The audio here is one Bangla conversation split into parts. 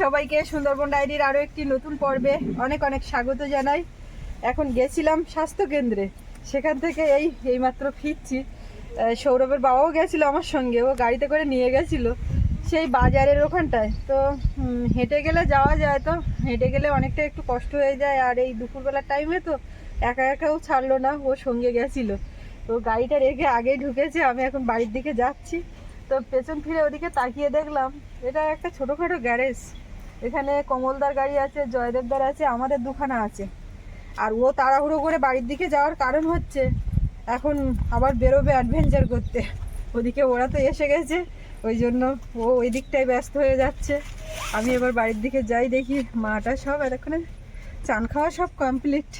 সবাইকে সুন্দরবন ডায়েরির আরও একটি নতুন পর্বে অনেক অনেক স্বাগত জানাই। এখন গেছিলাম স্বাস্থ্য কেন্দ্রে। সেখান থেকে এই এইমাত্র ফিরছি। সৌরভের বাবাও গেছিল আমার সঙ্গে, ও গাড়িতে করে নিয়ে গেছিল সেই বাজারের ওখানটায়। তো হেঁটে গেলে যাওয়া যায় তো। হেঁটে গেলে অনেকটা একটু কষ্ট হয়ে যায়। আর এই দুপুরবেলার টাইমে তো একা একাও ছাড়লো না, ও সঙ্গে গেছিল। তো গাড়িটা রেখে আগেই ঢুকেছে, আমি এখন বাড়ির দিকে যাচ্ছি। তো পেছন ফিরে ওদিকে তাকিয়ে দেখলাম, এটা একটা ছোটোখাটো গ্যারেজ। এখানে কমলদার গাড়ি আছে, জয়দেবদার আছে, আমাদের দুখানা আছে। আর ও তাড়াহুড়ো করে বাড়ির দিকে যাওয়ার কারণ হচ্ছে, এখন আবার বেরোবে অ্যাডভেঞ্চার করতে। ওদিকে ওরা তো এসে গেছে, ওই জন্য ও ওই দিকটায় ব্যস্ত হয়ে যাচ্ছে। আমি এবার বাড়ির দিকে যাই দেখি, মাটা সব এতক্ষণে চান খাওয়া সব কমপ্লিট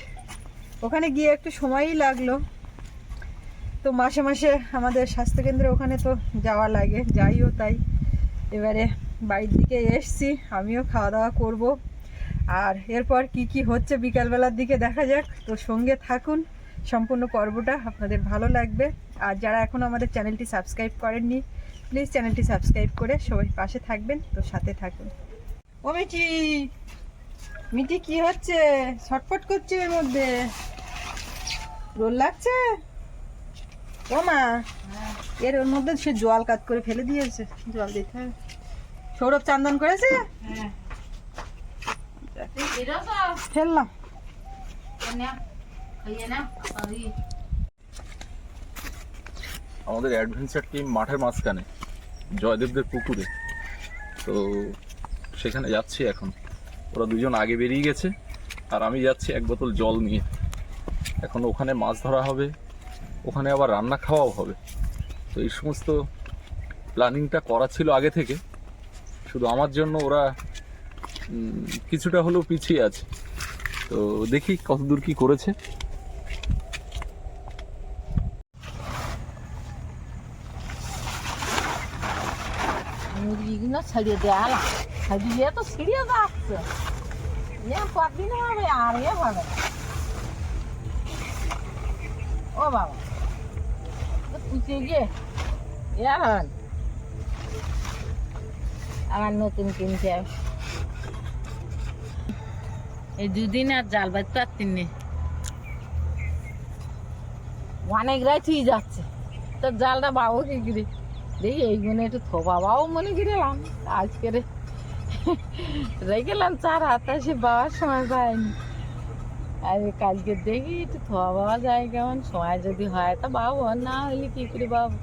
ওখানে গিয়ে একটু সময়ই লাগল। তো মাসে মাসে আমাদের স্বাস্থ্যকেন্দ্রে ওখানে তো যাওয়া লাগে, যাইও তাই। এবারে বাড়ির দিকে এসছি, আমিও খাওয়া দাওয়া করব। আর এরপর কি কি হচ্ছে বিকালবেলার দিকে দেখা যাক। তো সঙ্গে থাকুন, সম্পূর্ণ পর্বটা আপনাদের ভালো লাগবে। আর যারা এখনও আমাদের চ্যানেলটি সাবস্ক্রাইব করেননি, প্লিজ চ্যানেলটি সাবস্ক্রাইব করে সবাই পাশে থাকবেন, তো সাথে থাকুন। ও মিটি মিটি কি হচ্ছে? ছটফট করছে এর মধ্যে। রোল লাগছে? ও মা, এর ওর মধ্যে সে জল কাত করে ফেলে দিয়েছে, জল দিতে হবে। সৌরভ চান্দন করেছে? ফেললাম। আমাদের অ্যাডভেঞ্চার টিম মাঠের মাঝখানে, জয়দেবদের পুকুরে। তো সেখানে যাচ্ছি এখন। ওরা দুজন আগে বেরিয়ে গেছে, আর আমি যাচ্ছি এক বোতল জল নিয়ে। এখন ওখানে মাছ ধরা হবে। ওখানে আবার রান্না খাওয়াও হবে। তো এই সমস্ত প্ল্যানিংটা করা ছিল আগে থেকে। শুধু আমার জন্য ওরা কিছুটা হলেও পিছিয়ে আছে। তো দেখি কতদূর কি করেছে। তো আর ও বাবা। গিয়ে এখন আমার নতুন কিনতে হবে। এই দুদিন আর জাল বাজ পারতিন নি। অনেক রায় থুই যাচ্ছে। তোর জালটা বাবু কি করে? দেখি এইগুলো একটু থোবাবাও মনে করলাম আজকে রে রেখেলাম চার হাতে সে বাবার সময় পায়নি আর কালকে দেখি একটু থোয়া বাবা যায় কেমন? সময় যদি হয় তা বাবু না হইলে কি করে বাবু?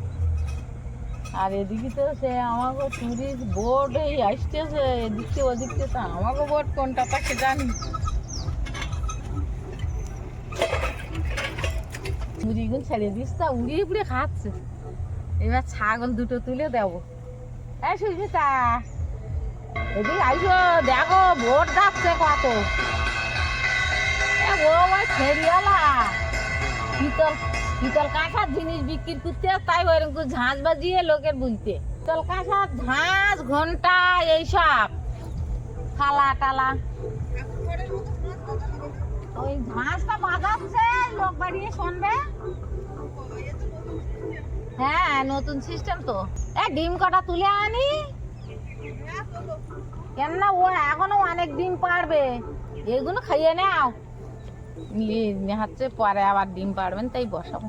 আর এদিকে তো সে আমাকে টুরিস্ট বোর্ড এই আসতেছে এদিকে ওদিকে তো আমাকে বোর্ড কোনটা তাকে জানি। মুড়িগুলো ছেড়ে দিস তা, উড়িয়ে উড়িয়ে খাচ্ছে। এবার ছাগল দুটো তুলে দেব। এই সুস্মিতা, এদিকে আইসো, দেখো ভোট যাচ্ছে কত। ও, ওই ফেরিওয়ালা। পিতল পিতল কাঁসার জিনিস বিক্রি করতে, তাই ওইরকম করে ঝাঁঝ বাজিয়ে লোকের বলতে পিতল কাঁসার ঝাঁঝ ঘণ্টা, এইসব। থালা, টালা। ওই ঝাঁঝটা বাজাচ্ছে, লোক বাড়িয়ে শুনবে। হ্যাঁ নতুন সিস্টেম তো। এ, ডিম কটা তুলে আনি? কেন না ও এখনও অনেক ডিম পারবে। এগুলো খাইয়ে নাও। হচ্ছে পরে আবার ডিম পারবেন তাই বসাবো।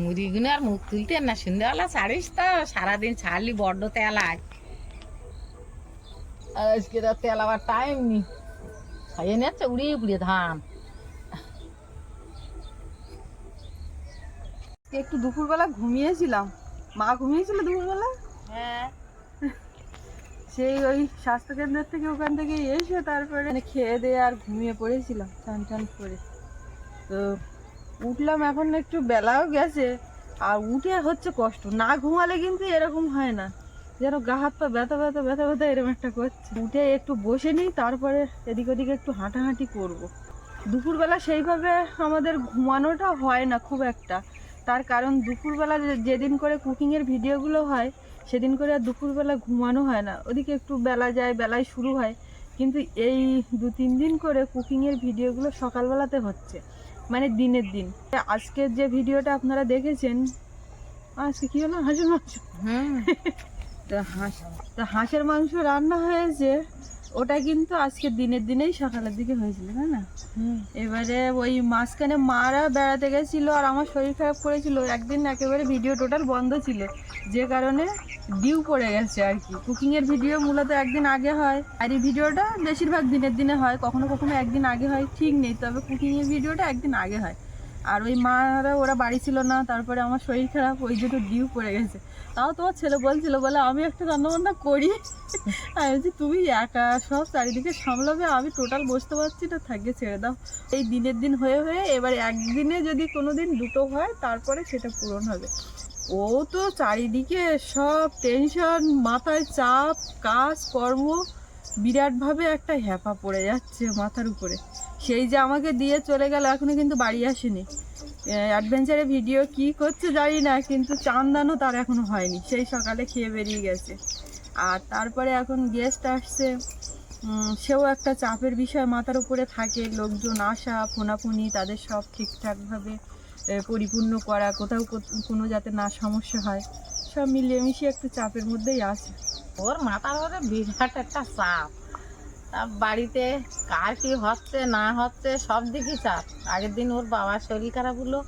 মুড়িগুলো আর মুখ তুলতে না, সন্ধ্যাবেলা ছাড়িস তো, সারাদিন ছাড়লি বড্ড তেলায় আজকে তো তেল আবার টাইম নি খাইয়ে নিচ্ছে উড়িয়ে উড়িয়ে ধান। একটু দুপুরবেলা ঘুমিয়েছিলাম। মা ঘুমিয়েছিল দুপুরবেলা? হ্যাঁ। সেই ওই স্বাস্থ্যকেন্দ্রের থেকে ওখান থেকে এসে তারপরে মানে খেয়ে দিয়ে আর ঘুমিয়ে পড়েছিলাম চান টান করে। তো উঠলাম এখন একটু বেলাও গেছে আর উঠে হচ্ছে কষ্ট। না ঘুমালে কিন্তু এরকম হয় না। যেন গা হাত পা ব্যথা ব্যথা ব্যথা ব্যথা এরকম একটা করছে। উঠে একটু বসে নিই তারপরে এদিক ওদিক একটু হাঁটাহাঁটি করব। দুপুরবেলা সেইভাবে আমাদের ঘুমানোটা হয় না খুব একটা। তার কারণ দুপুরবেলা যেদিন করে কুকিংয়ের ভিডিওগুলো হয়, সেদিন করে আর দুপুরবেলা ঘুমানো হয় না। ওদিকে একটু বেলা যায়, বেলায় শুরু হয়। কিন্তু এই দু তিন দিন করে কুকিংয়ের ভিডিওগুলো সকালবেলাতে হচ্ছে মানে দিনের দিন। আজকের যে ভিডিওটা আপনারা দেখেছেন, আজকে কি হলো? মাংস হুম। তা হাঁস তা হাঁসের মাংস রান্না হয়েছে। ওটা কিন্তু আজকে দিনের দিনেই সকালের দিকে হয়েছিল তাই না? এবারে ওই মাঝখানে মারা বেড়াতে গেছিল আর আমার শরীর খারাপ করেছিল। একদিন একেবারে ভিডিও টোটাল বন্ধ ছিল যে কারণে ডিউ পড়ে গেছে আর কি। কুকিংয়ের ভিডিও মূলত একদিন আগে হয় আর এই ভিডিওটা বেশিরভাগ দিনের দিনে হয় কখনো কখনো একদিন আগে হয় ঠিক নেই। তবে কুকিংয়ের ভিডিওটা একদিন আগে হয়। আর ওই মারা ওরা বাড়ি ছিল না তারপরে আমার শরীর খারাপ ওই জন্য ডিউ পড়ে গেছে। তাও তোমার ছেলে বলছিল, বলে আমি একটু রান্নাবান্না করি। আমি বলছি, তুমি একা সব চারিদিকে সামলাবে, আমি টোটাল বসতে পারছি না থাকে ছেড়ে দাও। এই দিনের দিন হয়ে হয়ে এবার একদিনে যদি কোনো দিন দুটো হয়, তারপরে সেটা পূরণ হবে। ও তো চারিদিকে সব টেনশন মাথায় চাপ, কাজ, কর্ম, বিরাটভাবে একটা হ্যাপা পড়ে যাচ্ছে মাথার উপরে। সেই যে আমাকে দিয়ে চলে গেল, এখনও কিন্তু বাড়ি আসেনি। অ্যাডভেঞ্চারে ভিডিও কি করছে জানি না, কিন্তু চান্দানো তার এখনও হয়নি। সেই সকালে খেয়ে বেরিয়ে গেছে। আর তারপরে এখন গেস্ট আসছে। সেও একটা চাপের বিষয় মাথার উপরে থাকে। লোকজন আসা, ফোনাফুনি, তাদের সব ঠিকঠাকভাবে পরিপূর্ণ করা, কোথাও কোনো যাতে না সমস্যা হয়। সব মিলিয়ে মিশিয়ে একটু চাপের মধ্যেই আছে। ওর মাথার উপরে বিরাট একটা চাপ। তা বাড়িতে কার কি হচ্ছে না হচ্ছে সব দিকই চাপ। আগের দিন ওর বাবার শরীর খারাপ হলো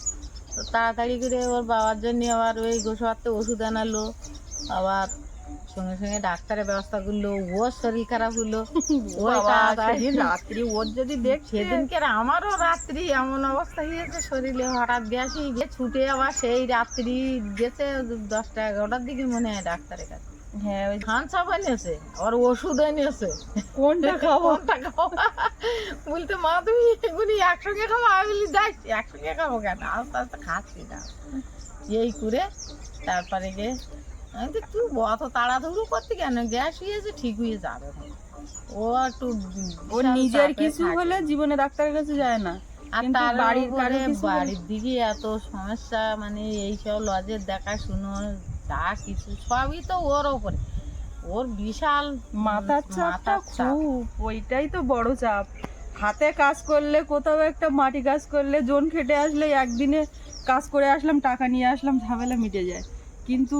তো তাড়াতাড়ি করে ওর বাবার জন্য আবার ওই গোসাবারতে ওষুধ আনালো। আবার সঙ্গে সঙ্গে ডাক্তারের ব্যবস্থা করল ওর শরীর খারাপ হলো। রাত্রি ওর যদি দেখ সেদিনকে আমারও রাত্রি এমন অবস্থা হয়েছে শরীরে হঠাৎ গ্যাসই গিয়ে ছুটে আবার সেই রাত্রি গেছে দশটা এগারোটার দিকে মনে হয় ডাক্তারের কাছে। হ্যাঁ ওই খান চাপ এনেছে আবার ওষুধ এনেছে কোনটা খাব? কোনটা খাব? বলতে মা তুমি এগুলি একসঙ্গে খাব? আমি বলি দেখ একসঙ্গে খাব কেন? আস্তে আস্তে খাচ্ছি না। এই করে তারপরে গিয়ে আমি তো তুই অত তাড়াহুড়ো করতে কেন? গ্যাস হয়েছে ঠিক হয়ে যাবে ও একটু ওর নিজের কিছু হলে জীবনে ডাক্তারের কাছে যায় না। আর তার বাড়ির বাড়ির দিকে এত সমস্যা মানে এইসব লজের দেখা দেখাশুনো যা কিছু সবই তো ওর ওপরে। ওর বিশাল মাথার চাপটা চাপ। খুব ওইটাই তো বড় চাপ। হাতে কাজ করলে কোথাও একটা মাটি কাজ করলে জোন খেটে আসলে একদিনে কাজ করে আসলাম টাকা নিয়ে আসলাম ঝামেলা মিটে যায়। কিন্তু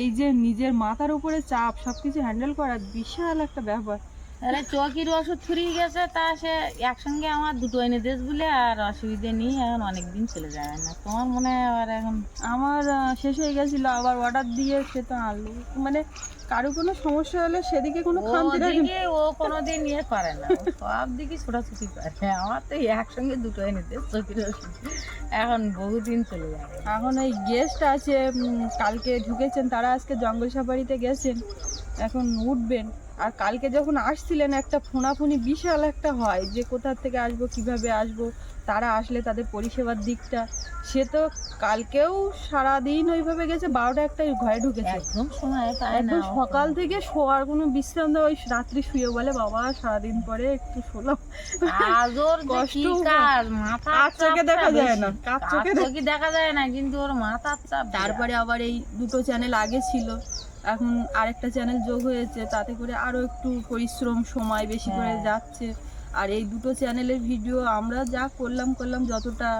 এই যে নিজের মাথার উপরে চাপ সব কিছু হ্যান্ডেল করা বিশাল একটা ব্যাপার। আরে চকির ওষুধ ফুরিয়ে গেছে তা সে একসঙ্গে আমার দুটো এনে দেশ বলে আর অসুবিধে নেই এখন অনেক দিন চলে যাবে না। তোমার মনে হয় আবার এখন? আমার শেষ হয়ে গেছিল আবার অর্ডার দিয়ে সে তো আনলো। মানে কারও কোনো সমস্যা হলে সেদিকে কোনো খামতি রাখে ও কোনোদিন ইয়ে করে না সব দিকে ছোটাছুটি করে। আমার তো একসঙ্গে দুটো এনে দেশ চকির ওষুধ। এখন বহুদিন চলে যাবে এখন ওই গেস্ট আছে কালকে ঢুকেছেন তারা আজকে জঙ্গল সাফারিতে গেছেন। এখন উঠবেন। আর কালকে যখন আসছিলেন একটা ফোনাফুনি বিশাল একটা হয় যে কোথার থেকে আসব কীভাবে আসব তারা আসলে তাদের পরিষেবার দিকটা। সে তো কালকেও সারাদিন ওইভাবে গেছে বারোটা একটা ঘরে ঢুকেছে। একদম সময় একদম সকাল থেকে শোয়ার কোনো বিশ্রাম দেওয়া ওই রাত্রি শুয়ে বলে বাবা সারাদিন পরে একটু শোলাম। আজ ওর যে কষ্ট মাথা চোখে দেখা যায় না কাজ চোখে দেখা যায় না কিন্তু ওর মাথার চাপ তারপরে আবার এই দুটো চ্যানেল আগে ছিল। এখন আরেকটা চ্যানেল যোগ হয়েছে তাতে করে আরও একটু পরিশ্রম সময় বেশি করে হ্যাঁ। যাচ্ছে। আর এই দুটো চ্যানেলের ভিডিও আমরা যা করলাম করলাম যতটা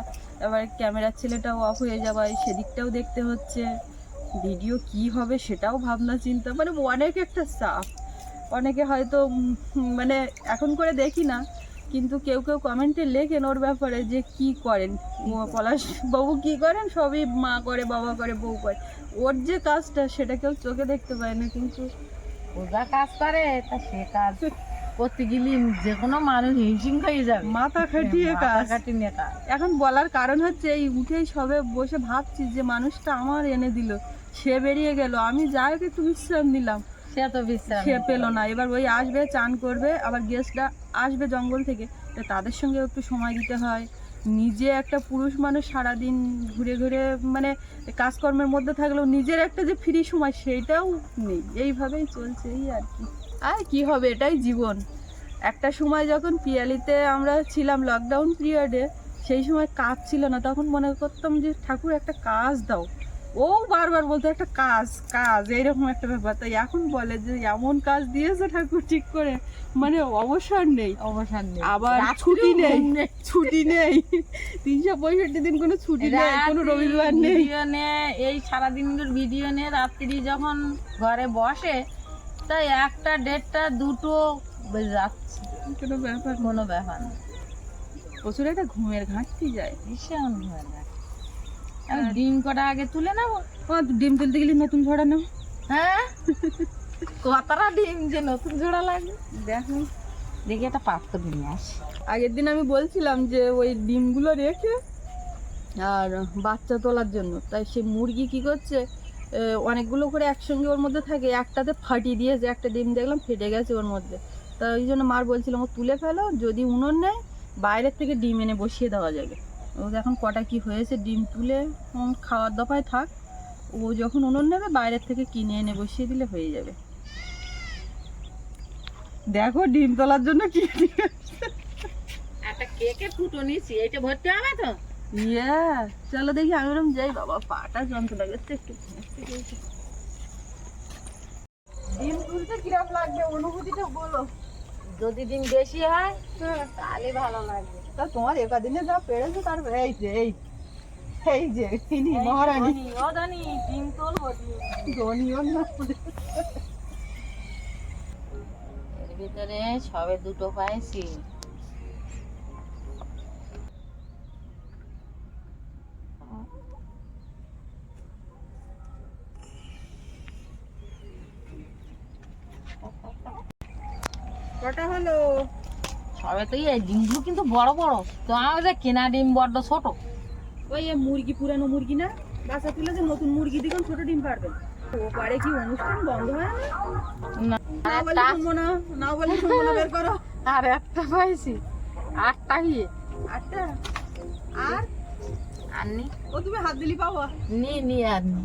এবার ক্যামেরার ছেলেটাও অফ হয়ে যাওয়ায় সেদিকটাও দেখতে হচ্ছে। ভিডিও কি হবে সেটাও ভাবনা চিন্তা মানে অনেক একটা চাপ অনেকে হয়তো মানে এখন করে দেখি না কিন্তু কেউ কেউ কমেন্টে লেখেন ওর ব্যাপারে যে কি করেন। পলাশ বাবু কি করেন? সবই মা করে বাবা করে বউ করে। ওর যে কাজটা সেটা কেউ চোখে দেখতে পায় না কিন্তু ও যা কাজ করে তা সে কাজ করতে গেলে যে কোনো মানুষ হিমশিম হয়ে যাবে। মাথা খাটিয়ে কাজ। খাটিয়ে কাজ। এখন বলার কারণ হচ্ছে এই উঠেই সবে বসে ভাবছি যে মানুষটা আমার এনে দিল সে বেরিয়ে গেল। আমি যাই হোক একটু বিশ্রাম নিলাম। সে তো বিশ্বাস সে পেল না। এবার ওই আসবে চান করবে আবার গেস্টরা আসবে জঙ্গল থেকে। তাদের সঙ্গে একটু সময় দিতে হয়। নিজে একটা পুরুষ মানুষ সারাদিন ঘুরে ঘুরে মানে কাজকর্মের মধ্যে থাকলেও নিজের একটা যে ফ্রি সময় সেইটাও নেই। এইভাবেই চলছে এই আর কি। আর কি হবে এটাই জীবন। একটা সময় যখন পিয়ালিতে আমরা ছিলাম লকডাউন পিরিয়ডে সেই সময় কাজ ছিল না, তখন মনে করতাম যে ঠাকুর একটা কাজ দাও। ও বারবার বলতো একটা কাজ কাজ এইরকম একটা ব্যাপার। তাই এখন বলে যে এমন কাজ দিয়েছে ঠাকুর ঠিক করে। মানে অবসর নেই। অবসর নেই। আবার ছুটি নেই। ছুটি নেই। তিনশো পঁয়ষট্টি দিন কোনো ছুটি নেই কোনো রবিবার নেই। ভিডিও নে এই সারাদিনের ভিডিও নে রাত্রি যখন ঘরে বসে তাই একটা দেড়টা দুটো বেজে যাচ্ছে কোনো ব্যাপার কোনো ব্যাপার না প্রচুর একটা ঘুমের ঘাটতি যায়। ভীষণ ভয় লাগে আমি ডিম কটা আগে তুলে নেব? ও ডিম তুলতে গেলে নতুন ঘোড়া নাও হ্যাঁ? কতটা ডিম যে নতুন জোড়া লাগবে দেখো দেখি একটা পাত্র নিয়ে আসি। আগের দিন আমি বলছিলাম যে ওই ডিমগুলো রেখে আর বাচ্চা তোলার জন্য। তাই সে মুরগি কি করছে অনেকগুলো করে একসঙ্গে ওর মধ্যে থাকে একটাতে ফাটিয়ে দিয়েছে একটা ডিম দেখলাম ফেটে গেছে ওর মধ্যে। তা ওই জন্য মার বলছিলাম ও তুলে ফেলো যদি উনুন নেয় বাইরের থেকে ডিম এনে বসিয়ে দেওয়া যাবে। ও এখন কটা কি হয়েছে ডিম তুলে খাওয়ার দফায় থাক ও যখন উনুন নেবে বাইরের থেকে কিনে এনে বসিয়ে দিলে হয়ে যাবে। দেখো ডিম তোলার জন্য কি একটা কেকের ফুটো নিয়েছি এইটা ভর্তি হবে তো? ইয়া চলো দেখি আমি ওরকম যাই বাবা পাটা যন্ত্রণা করছে একটু ডিম তুলতে কিরম লাগবে অনুভূতিটা বলো। যদি ডিম বেশি হয় তাহলে ভালো লাগবে। তা তোমার একাদিনে যা পেরেছ তার এই যে এই এই যে তিনি মহারানী। ও ধনী, না। এর ভিতরে সবে দুটো পাইছি। কটা হলো? সবে তো এই ডিমগুলো কিন্তু বড় বড়। তো আমাদের কেনা ডিম বড্ড ছোট। ওই মুরগি পুরানো মুরগি না? বাচ্চা তুলেছে নতুন মুরগি দিকে ছোট ডিম পারবে। ও পারে কি অনুষ্ঠান বন্ধ হয় না? না না বলে শুনব না না বলে শুনব না বের করো। আর একটা পাইছি। আটটা হিয়ে আটটা? আর? আননি ও তুমি হাত দিলি পাবো নি নি আননি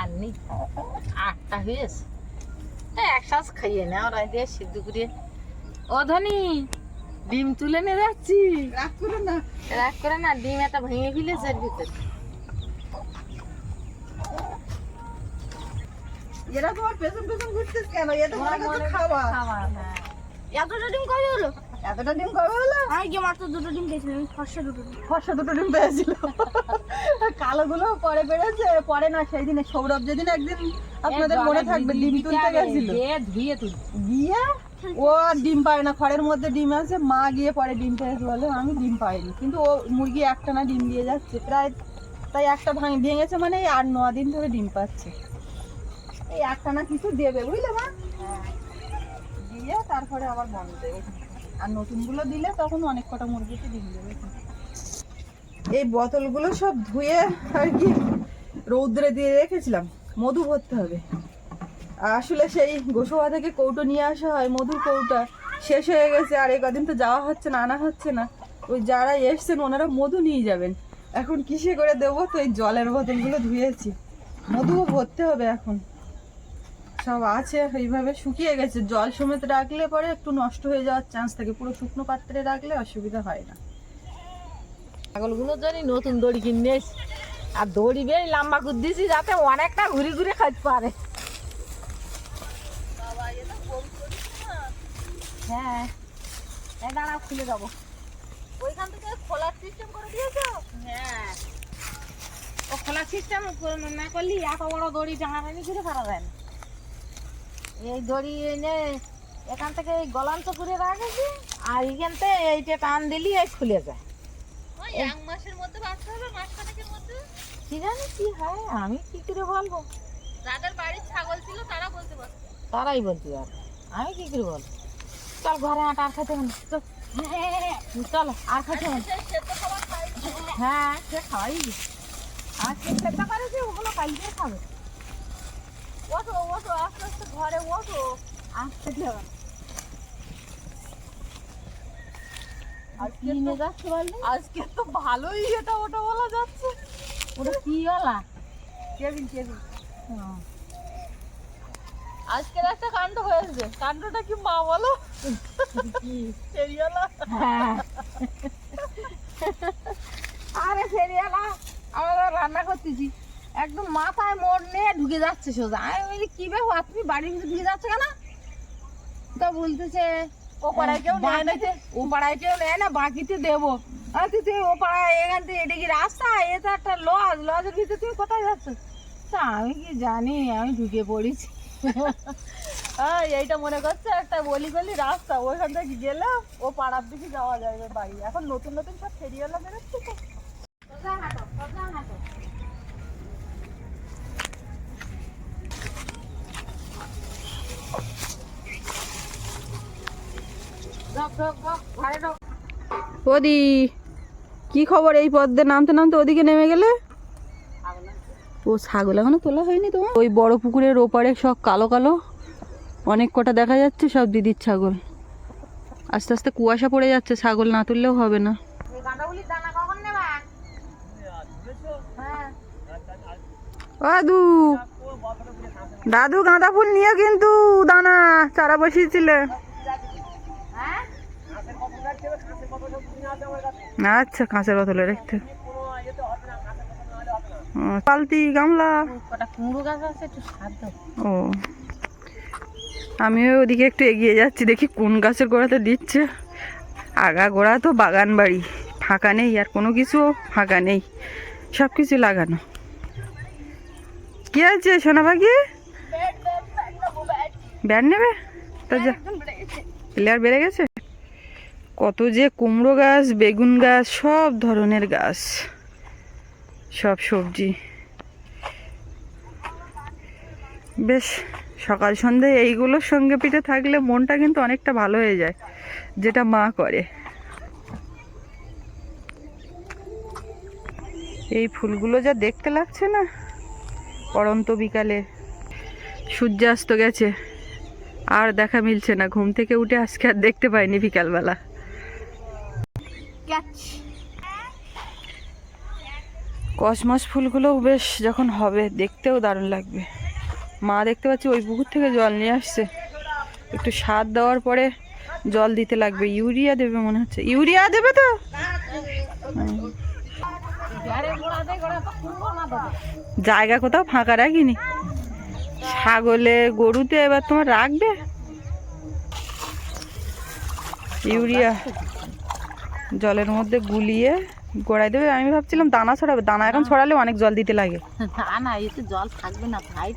আননি আটটা হয়েছে। একসাথ খাইয়ে না ওরা দিয়ে সিদ্ধ করে ও ধনী ডিম তুলে নিয়ে যাচ্ছি রাগ করো না। রাগ করে না ডিম একটা ভেঙে ফেলেছে এর ভিতরে। এরা তোমার পেছন পেছন কেন? কাছে খাওয়া। হ্যাঁ। এতটা ডিম কবে হলো? এতটা ডিম কবে হলো? কি মাত্র দুটো ডিম ফর্সা দুটো ডিম। ফর্সা দুটো ডিম পেয়েছিল। কালো গুলো পরে বেড়েছে পরে না সেই দিনে সৌরভ যেদিন একদিন আপনাদের মনে থাকবে ডিম তুলতে গেছিল। দিয়ে ধুয়ে তুল। গিয়ে ও আর ডিম পায় না, খড়ের মধ্যে ডিম আছে, মা গিয়ে পরে ডিম পেয়েছে বলে, আমি ডিম পাইনি। কিন্তু ও মুরগি একটা না ডিম দিয়ে যাচ্ছে, প্রায়, তাই একটা ভাঙ, ভেঙেছে মানে আট ন দিন ধরে ডিম পাচ্ছে। এই একটা না কিছু দেবে, বুঝলে মা? দিয়ে তারপরে আবার বন্ধ দেবে। আর নতুনগুলো দিলে তখন অনেক কটা মুরগিতে ডিম দেবে। এই বোতলগুলো সব ধুয়ে আর কি রৌদ্রে দিয়ে রেখেছিলাম, মধু ভরতে হবে। আসলে সেই গোসবা থেকে কৌটো নিয়ে আসা হয়, মধুর কৌটা। শেষ হয়ে গেছে, আর এই কদিন তো যাওয়া হচ্ছে না, আনা হচ্ছে না। ওই যারা এসছেন, ওনারা মধু নিয়ে যাবেন। এখন কিসে করে দেবো? তো এই জলের বোতলগুলো ধুয়েছি। মধুও ভরতে হবে এখন। সব আছে, এইভাবে শুকিয়ে গেছে। জল সমেত রাখলে পরে একটু নষ্ট হয়ে যাওয়ার চান্স থাকে। পুরো শুকনো পাত্রে রাখলে অসুবিধা হয় না। ছাগলগুলোর জানি নতুন দড়ি কিনে আর দড়ি বেশ লম্বা করে দিয়েছি যাতে অনেকটা ঘুরে ঘুরে খাইতে পারে। হ্যাঁ। দাঁড়াও খুলে যাব। ওইখান থেকে খোলার সিস্টেম করে দিয়েছ? হ্যাঁ। ও খোলা সিস্টেম না করলে এত বড় দড়ি টাঙাটানি ঘুরে পারা যায়। না এই দড়ি এনে এখান থেকে এই গলান্ত করে রাখেছি আর এখান থেকে এইটা টান দিলি এই খুলে যায়। ওই এক মাসের মধ্যে হবে মাসখানেকের মধ্যে? কি জানি কি হয় আমি কি করে বলব? যাদের বাড়ির ছাগল ছিল তারা বলতে পারছে তারাই বলতে পারবে। আমি কি করে বলব? চল ঘরে আটা আর খাইতে হবে চল। আর খাইতে হবে হ্যাঁ সে খাওয়াই আর সে চেষ্টা করেছে ওগুলো কালকে খাবে। ওঠো ওঠো আস্তে আস্তে ঘরে ওঠো। আসতে দিও আজকে তো ভালোই এটা ওটা বলা যাচ্ছে। ওটা কি ওলা কেবিন কেবিন। হুম। আজকের একটা কাণ্ড হয়েছে কাণ্ডটা কি মা বলো? ফেরিওয়ালা? হ্যাঁ। আরে ফেরিয়ালা আমরা রান্না করতেছি। একদম মাথায় মোড় নিয়ে ঢুকে যাচ্ছে সোজা। আমি বলি কি ব্যাপার তুমি বাড়ির ভিতরে ঢুকে যাচ্ছে কেন? তা বলতেছে ও পাড়ায় কেউ নেয় না ও পাড়ায় কেউ নেয় না বাকিতে দেবো। আর তুই ও পাড়ায় এখান থেকে এটা কি রাস্তা এ তো একটা লজ লজের ভিতরে তুমি কোথায় যাচ্ছ? আমি কি জানি, আমি ঢুকে পড়েছি। এইটা মনে করছে একটা গলি গলি রাস্তা। ওইখান থেকে গেলে ও পাড়ার দিকে যাওয়া যাবে বাড়ি। এখন নতুন নতুন সব ফেরিওয়ালা বেরোচ্ছে তো। ওদি কি খবর এই পদ্মে? নামতে নামতে ওদিকে নেমে গেলে? ও ছাগল এখনও তোলা হয়নি তোমার? ওই বড় পুকুরের ওপারে সব কালো কালো অনেক কটা দেখা যাচ্ছে সব দিদির ছাগল। আস্তে আস্তে কুয়াশা পড়ে যাচ্ছে ছাগল না তুললেও হবে না। নেবা? দাদু দাদু গাঁদা ফুল নিয়ে কিন্তু দানা চারা বসিয়েছিলে। আচ্ছা কাঁচের বোতলে রেখতে পালতি গামলা। ও আমিও ওদিকে একটু এগিয়ে যাচ্ছি দেখি কোন গাছের গোড়াতে দিচ্ছে। আগা গোড়া তো বাগান বাড়ি ফাঁকা নেই আর কোনো কিছু ফাঁকা নেই সব কিছু লাগানো। কি আছে সোনা পাখি ব্যাট নেবে? তা যা। প্লেয়ার বেড়ে গেছে? কত যে কুমড়ো গাছ বেগুন গাছ সব ধরনের গাছ। সব সবজি। বেশ, সকাল সন্ধ্যে এইগুলোর সঙ্গে পিঠে থাকলে মনটা কিন্তু অনেকটা ভালো হয়ে যায়, যেটা মা করে। এই ফুলগুলো যা দেখতে লাগছে না, পড়ন্ত বিকালে। সূর্যাস্ত গেছে, আর দেখা মিলছে না, ঘুম থেকে উঠে আজকে আর দেখতে পাইনি বিকালবেলা। কসমস ফুলগুলোও বেশ যখন হবে, দেখতেও দারুণ লাগবে। মা দেখতে পাচ্ছি ওই পুকুর থেকে জল নিয়ে আসছে। একটু সার দেওয়ার পরে জল দিতে লাগবে। ইউরিয়া দেবে মনে হচ্ছে। ইউরিয়া দেবে তো? জায়গা কোথাও ফাঁকা রাখিনি। ছাগলে, গরুতে এবার তোমার রাখবে? ইউরিয়া জলের মধ্যে গুলিয়ে গোড়ায় দেবে। আমি ভাবছিলাম দানা ছড়াবে। দানা এখন ছড়ালে অনেক জল দিতে লাগে। না না এতে জল থাকবে না ভাই।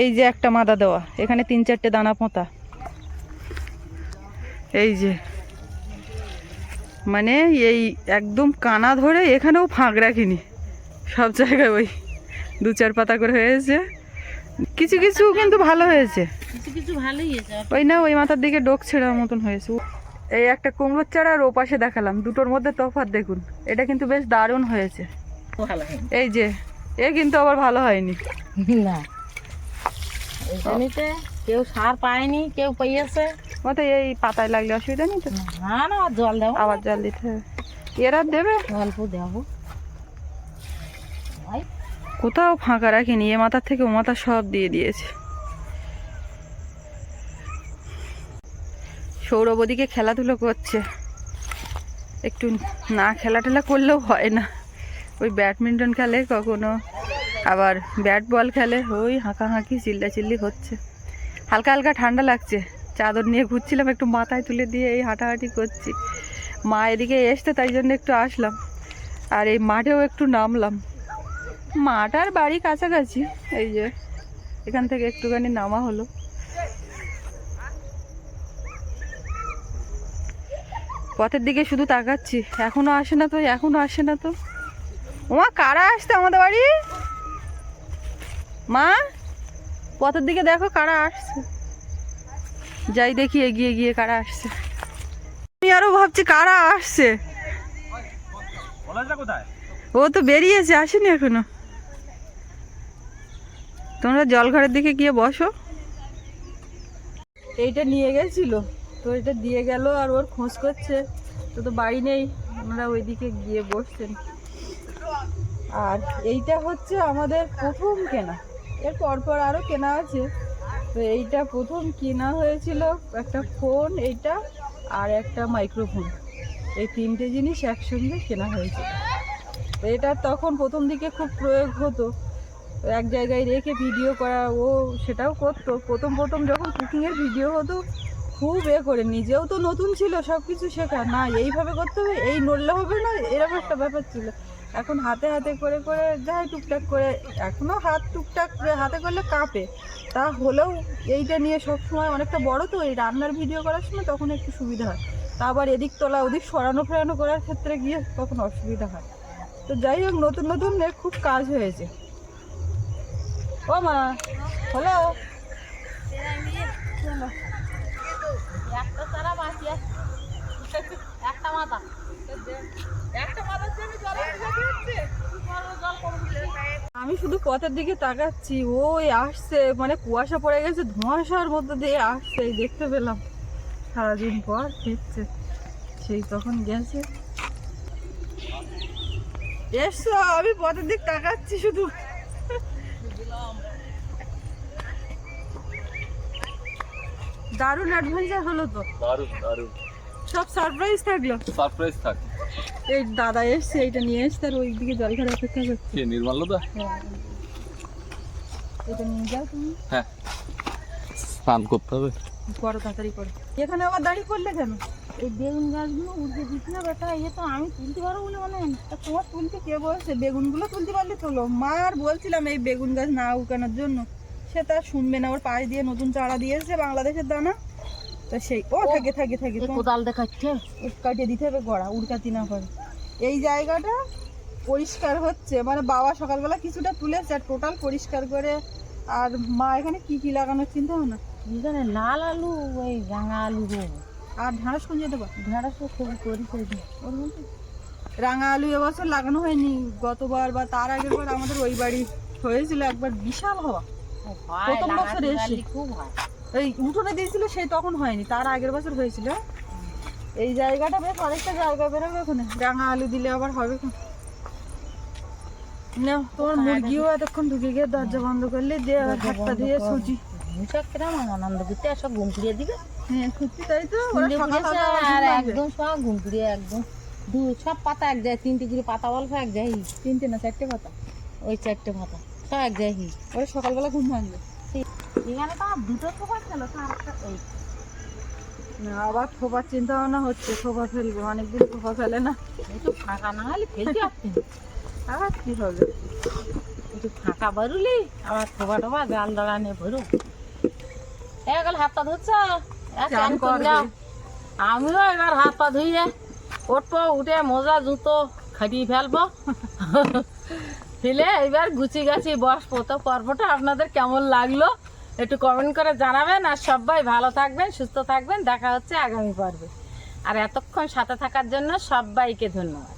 এই যে একটা মাদা দেওয়া। এখানে তিন চারটে দানা পোঁতা। এই যে। মানে এই একদম কানা ধরে এখানেও ফাঁক রাখিনি। সব জায়গায় ওই দু চার পাতা করে হয়েছে। কিছু কিছু কিন্তু ভালো হয়েছে। কিছু কিছু ভালোই হয়েছে। ওই না ওই মাথার দিকে ডোক ছেঁড়ার মতন হয়েছে। এই একটা কুমড়োর চারা আর ওপাশে দেখালাম। দুটোর মধ্যে তফাৎ দেখুন। এটা কিন্তু বেশ দারুণ হয়েছে। এই যে এ কিন্তু আবার ভালো হয়নি। না। এই জমিতে কেউ সার পায়নি কেউ পেয়েছে। মতো এই পাতায় লাগলে অসুবিধা নেই তো? না না আর জল দেবো। আবার জল দিতে হবে। এরা দেবে? অল্প দেবো। কোথাও ফাঁকা রাখিনি এ মাথার থেকে ও মাথা সব দিয়ে দিয়েছে। সৌরভ ওদিকে খেলাধুলো করছে। একটু না খেলা টেলা করলেও হয় না। ওই ব্যাডমিন্টন খেলে, কখনো আবার ব্যাট বল খেলে, ওই হাঁকা হাঁকি চিল্লা চিল্লি হচ্ছে। হালকা হালকা ঠান্ডা লাগছে। চাদর নিয়ে ঘুরছিলাম, একটু মাথায় তুলে দিয়ে এই হাঁটাহাঁটি করছি। মা এদিকে এসতে তাই জন্য একটু আসলাম। আর এই মাঠেও একটু নামলাম। মাঠ আর বাড়ি কাছাকাছি। এই যে, এখান থেকে একটুখানি নামা হলো। পথের দিকে শুধু তাকাচ্ছি। এখনও আসে না তো এখনও আসে না তো। ওমা কারা আসছে আমাদের বাড়ি? মা পথের দিকে দেখো কারা আসছে। যাই দেখি এগিয়ে গিয়ে কারা আসছে। আমি আরও ভাবছি কারা আসছে। ও তো বেরিয়েছে আসেনি এখনও। তোমরা জলঘরের দিকে গিয়ে বসো। এইটা নিয়ে গেছিল। তো এটা দিয়ে গেল আর ওর খোঁজ করছে। তো তো বাড়ি নেই আমরা ওইদিকে গিয়ে বসছেন। আর এইটা হচ্ছে আমাদের প্রথম কেনা। এর পরপর আরও কেনা আছে। তো এইটা প্রথম কেনা হয়েছিল একটা ফোন, এইটা আর একটা মাইক্রোফোন। এই তিনটে জিনিস একসঙ্গে কেনা হয়েছিল এটা তখন প্রথম দিকে খুব প্রয়োগ হতো। এক জায়গায় রেখে ভিডিও করা, ও সেটাও করতো। প্রথম প্রথম যখন কুকিংয়ের ভিডিও হতো খুব এ করে, নিজেও তো নতুন ছিল সব কিছু শেখা। না, এইভাবে করতে হবে, এই নড়লে হবে না, এরকম একটা ব্যাপার ছিল। এখন হাতে হাতে করে করে যাই টুকটাক করে এখনও হাত টুকটাক করে, হাতে করলে কাঁপে। তা হলেও এইটা নিয়ে সব সময় অনেকটা বড় তো, এই রান্নার ভিডিও করার সময় তখন একটু সুবিধা হয়। তা আবার এদিক তোলা ওদিক সরানো ফেরানো করার ক্ষেত্রে গিয়ে তখন অসুবিধা হয়। তো যাই হোক, নতুন নতুন খুব কাজ হয়েছে। ও মা, হ্যালো একটা চারা বাকি আছে একটা মাথা। আমি শুধু পথের দিকে তাকাচ্ছি। ওই আসছে মানে কুয়াশা পড়ে গেছে ধোঁয়াশার মধ্যে দিয়ে আসছে দেখতে পেলাম। সারাদিন পর ফিরছে। সেই তখন গেছে। এসছো আমি পথের দিক তাকাচ্ছি শুধু। দারুণ অ্যাডভেঞ্চার হলো তো। দারুণ দারুণ। সব সারপ্রাইজ থাকল। সারপ্রাইজ থাক। এই দাদা এসছে এইটা নিয়ে এসছে আর ওইদিকে জল খাওয়ার অপেক্ষা করছে। কে নির্মাল্যদা হ্যাঁ। এটা নিয়ে যাও তুমি। হ্যাঁ। স্নান করতে হবে। করো তাড়াতাড়ি করো এখানে আবার দাঁড়িয়ে পড়লে কেন? এই বেগুন গাছগুলো উঠে দিচ্ছি না বেটা ইয়ে তো আমি তুলতে পারব বলে মনে হয়। তা তোমার তুলতে কে বলছে? বেগুনগুলো তুলতে পারলে তোলো। মা আর বলছিলাম এই বেগুন গাছ না উকানোর জন্য। সে তা শুনবে না ওর পাশ দিয়ে নতুন চারা দিয়েছে বাংলাদেশের দানা। তো সেই ও থাকে থাকে থাকে কোদাল দেখাচ্ছে। কাটিয়ে দিতে হবে গড়া উড়কাতি না করে এই জায়গাটা পরিষ্কার হচ্ছে। মানে বাবা সকালবেলা কিছুটা তুলেছে আর টোটাল পরিষ্কার করে আর মা এখানে কি কি লাগানোর চিন্তা ভাবনা? এখানে লাল আলু ওই রাঙা আলু আর ঢাঁড়স কুঞ্জে দেবো? ঢেঁড়স তো খুবই করি ওর মধ্যে? রাঙা আলু এবছর লাগানো হয়নি। গতবার বা তার আগের বার আমাদের ওই বাড়ি হয়েছিল একবার বিশাল হওয়া। প্রথম বছর এসে। খুব হয়। এই উঠোনে দিয়েছিল সেই তখন হয়নি তার আগের বছর হয়েছিল। এই জায়গাটা বেশ অনেকটা জায়গা বেরোবে ওখানে। রাঙা আলু দিলে আবার হবে না তোমার মুরগিও এতক্ষণ ঢুকে গিয়ে দরজা বন্ধ করলে দিয়ে হাতটা দিয়ে সুচি সব পাতা এক যায় তিনটে করে পাতা অল্প এক যায় তিনটে না চারটে পাতা? ওই চারটে পাতা সব এক যায় সকালবেলা ঘুম ভাঙবে। এখানে তো আমার দুটো খবর ছিল তো একটা এই। না আবার চিন্তা ভাবনা হচ্ছে থোপা ফেলবে অনেকদিন থোপা ফেলে না। একটু ফাঁকা না হলে ফেলতে পারতেন আবার কি হবে? একটু ফাঁকা বেরুলি আবার থোবা টোবা জাল ভরু এখন হাত পা ধুচ্ছ? আমিও এবার হাত পা ধুইয়ে উঠবো উঠে মোজা জুতো খাটিয়ে ফেলব। ফেলে এবার গুছি গাছি বসবো। তো পর্বটা আপনাদের কেমন লাগল? একটু কমেন্ট করে জানাবেন আর সবাই ভালো থাকবেন, সুস্থ থাকবেন। দেখা হচ্ছে আগামী পর্বে। আর এতক্ষণ সাথে থাকার জন্য সবাইকে ধন্যবাদ।